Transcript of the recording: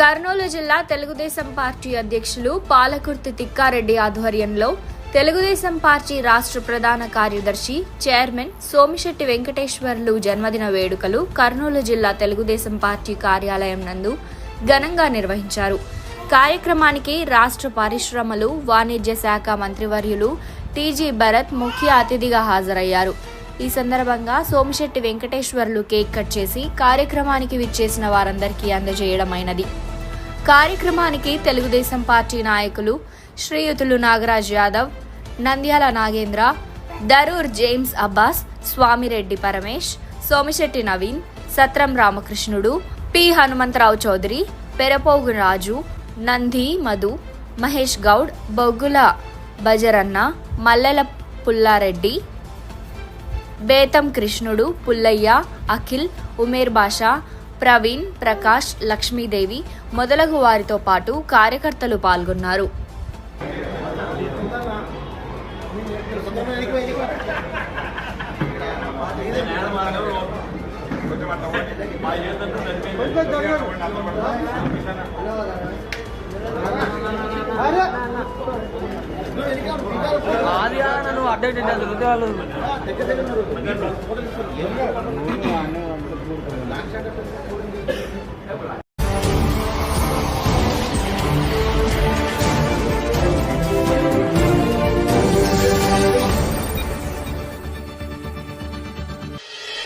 కర్నూలు జిల్లా తెలుగుదేశం పార్టీ అధ్యక్షులు పాలకుర్తి తిక్కారెడ్డి ఆధ్వర్యంలో తెలుగుదేశం పార్టీ రాష్ట్ర ప్రధాన కార్యదర్శి చైర్మన్ సోమిశెట్టి వెంకటేశ్వర్లు జన్మదిన వేడుకలు కర్నూలు జిల్లా తెలుగుదేశం పార్టీ కార్యాలయం నందు ఘనంగా నిర్వహించారు. కార్యక్రమానికి రాష్ట్ర పరిశ్రమలు వాణిజ్య శాఖ మంత్రివర్యులు టీజీ భరత్ ముఖ్య అతిథిగా హాజరయ్యారు. ఈ సందర్భంగా సోమిశెట్టి వెంకటేశ్వర్లు కేక్ కట్ చేసి కార్యక్రమానికి విచ్చేసిన వారందరికీ అందజేయడమైనది. కార్యక్రమానికి తెలుగుదేశం పార్టీ నాయకులు శ్రీయుతులు నాగరాజ్ యాదవ్ నంద్యాల నాగేంద్ర దరూర్ జేమ్స్ అబ్బాస్ స్వామిరెడ్డి పరమేష్ సోమిశెట్టి నవీన్ సత్రం రామకృష్ణుడు పి హనుమంతరావు చౌదరి పెరపోగు రాజు నంది మధు మహేష్ గౌడ్ బొగ్గుల బజరన్న మల్లెల పుల్లారెడ్డి బేతం కృష్ణుడు పుల్లయ్య అఖిల్ ఉమేర్ బాషా ప్రవీణ్ ప్రకాష్ లక్ష్మీదేవి మొదలగు వారితో పాటు కార్యకర్తలు పాల్గొన్నారు. అడ్డేట్ తిరుగుతే వాళ్ళు